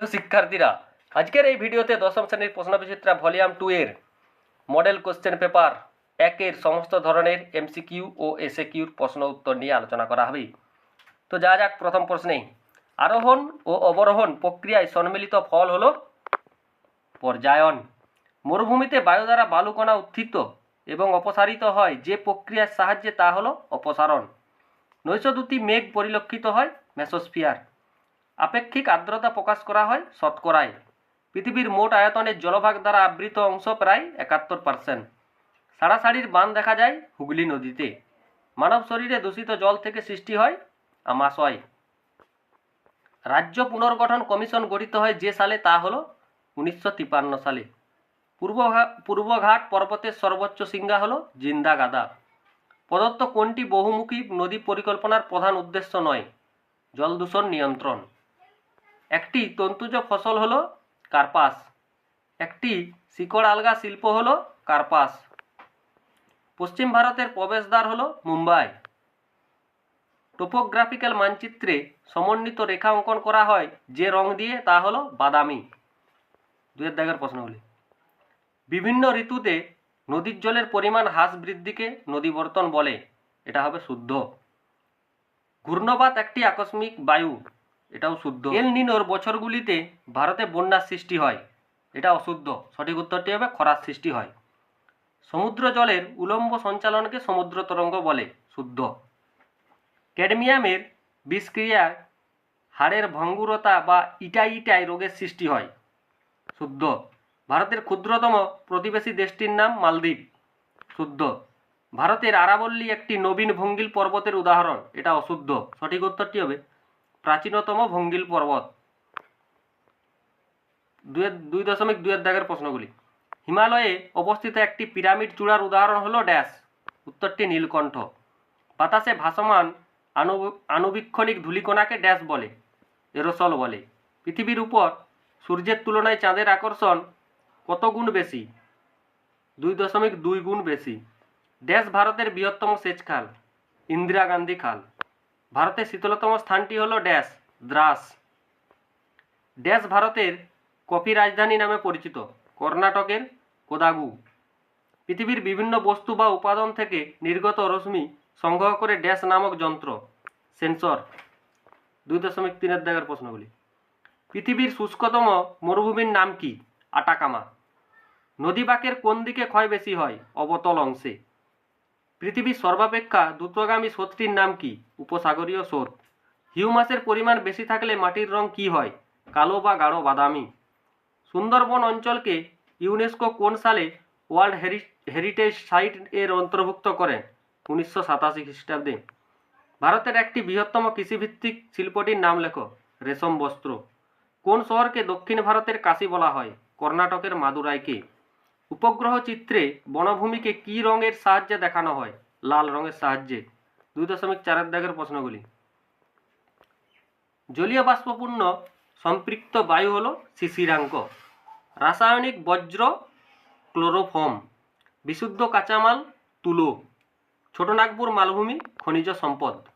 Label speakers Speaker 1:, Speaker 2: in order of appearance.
Speaker 1: প্রিয় শিক্ষার্থীরা, আজকের এই ভিডিওতে দশম শ্রেণির প্রশ্নবিচিত্রা ভলিউম টু এর মডেল কোশ্চেন পেপার একের সমস্ত ধরনের এমসিকিউ ও এসএকিউর প্রশ্ন উত্তর নিয়ে আলোচনা করা হবে। তো যা যাক, প্রথম প্রশ্নে আরোহণ ও অবরোহণ প্রক্রিয়ায় সম্মিলিত ফল হল পর্যায়ন। মরুভূমিতে বায়ু দ্বারা বালুকণা উত্থিত এবং অপসারিত হয়, যে প্রক্রিয়ার সাহায্যে তা হলো অপসারণ। নৈশদূতি মেঘ পরিলক্ষিত হয়, মেসোস্ফিয়ার। আপেক্ষিক আর্দ্রতা প্রকাশ করা হয় শতকরায়। পৃথিবীর মোট আয়তনের জলভাগ দ্বারা আবৃত অংশ প্রায় একাত্তর পার্সেন্ট সাড়াসাড়ির বান দেখা যায় হুগলি নদীতে। মানব শরীরে দূষিত জল থেকে সৃষ্টি হয় আমাশয়। রাজ্য পুনর্গঠন কমিশন গঠিত হয় যে সালে তা হলো উনিশশো সালে। পূর্বঘা- পূর্বঘাট পর্বতের সর্বোচ্চ শৃঙ্গা হলো জিন্দা গাদা। প্রদত্ত কোনটি বহুমুখী নদী পরিকল্পনার প্রধান উদ্দেশ্য নয়? জল দূষণ নিয়ন্ত্রণ। একটি তন্তুজ ফসল হলো কার্পাস, একটি শিকড় আলগা শিল্প হলো কার্পাস। পশ্চিম ভারতের প্রবেশদ্বার হলো মুম্বাই। টোপোগ্রাফিক্যাল মানচিত্রে সমন্বিত রেখা অঙ্কন করা হয় যে রং দিয়ে তা হলো বাদামি। দুয়ের দাগের প্রশ্নগুলি বিভিন্ন ঋতুতে নদীর জলের পরিমাণ হ্রাস বৃদ্ধিকে নদীবর্তন বলে। এটা হবে শুদ্ধ। ঘূর্ণবাত একটি আকস্মিক বায়ু। এটাও শুদ্ধ। এল নিনোর বছরগুলিতে ভারতে বন্যার সৃষ্টি হয়। এটা অশুদ্ধ সঠিক উত্তরটি হবে খরার সৃষ্টি হয়। সমুদ্র জলের উলম্ব সঞ্চালনকে সমুদ্র তরঙ্গ বলে, শুদ্ধ। ক্যাডমিয়ামের বিষক্রিয়ায় হাড়ের ভঙ্গুরতা বা ইটাই ইটাই রোগের সৃষ্টি হয়, শুদ্ধ। ভারতের ক্ষুদ্রতম প্রতিবেশী দেশটির নাম মালদ্বীপ, শুদ্ধ। ভারতের আরাবল্লী একটি নবীন ভঙ্গিল পর্বতের উদাহরণ এটা অশুদ্ধ সঠিক উত্তরটি হবে প্রাচীনতম ভঙ্গিল পর্বত। দুই দশমিক দুয়ের দাগের প্রশ্নগুলি। হিমালয়ে অবস্থিত একটি পিরামিড চূড়ার উদাহরণ হলো ড্যাশ, উত্তরটি নীলকণ্ঠ। বাতাসে ভাসমান আণু আণুবীক্ষণিক ধূলিকণাকে ড্যাশ বলে, এরোসল বলে। পৃথিবীর উপর সূর্যের তুলনায় চাঁদের আকর্ষণ কত গুণ বেশি? দুই দশমিক দুই গুণ বেশি। ড্যাশ ভারতের বৃহত্তম সেচ খাল ইন্দিরা গান্ধী খাল। ভারতের শীতলতম স্থানটি হলো ড্যাশ, দ্রাস। ড্যাশ ভারতের কফি রাজধানী নামে পরিচিত, কর্ণাটকের কোদাগু। পৃথিবীর বিভিন্ন বস্তু বা উপাদান থেকে নির্গত রশ্মি সংগ্রহ করে ড্যাশ নামক যন্ত্র, সেন্সর। দুই দশমিক তিনের দাগের প্রশ্নগুলি। পৃথিবীর শুষ্কতম মরুভূমির নাম কি? আটাকামা। নদীবাঁকের কোন দিকে ক্ষয় বেশি হয়? অবতল অংশে। পৃথিবীর সর্বাপেক্ষা দ্রুতগামী স্রোতটির নাম কি? উপসাগরীয় স্রোত। হিউমাসের পরিমাণ বেশি থাকলে মাটির রং কি হয়? কালো বা গাঢ় বাদামি। সুন্দরবন অঞ্চলকে ইউনেস্কো কোন সালে ওয়ার্ল্ড হেরিটেজ সাইট এর অন্তর্ভুক্ত করেন? উনিশশো সাতাশি খ্রিস্টাব্দে। ভারতের একটি বৃহত্তম কৃষিভিত্তিক শিল্পটির নাম লেখো, রেশম বস্ত্র। কোন শহরকে দক্ষিণ ভারতের কাশি বলা হয়? কর্ণাটকের মাদুরাইকে। উপগ্রহ চিত্রে বনভূমিকে কী রঙের সাহায্যে দেখানো হয়? লাল রঙের সাহায্যে। দুই দশমিক চারের দাগের প্রশ্নগুলি। জলীয় বাষ্পপূর্ণ সম্পৃক্ত বায়ু হল শিশিরাঙ্ক। রাসায়নিক বজ্র ক্লোরোফর্ম। বিশুদ্ধ কাঁচামাল তুলো। ছোটনাগপুর মালভূমি খনিজ সম্পদ।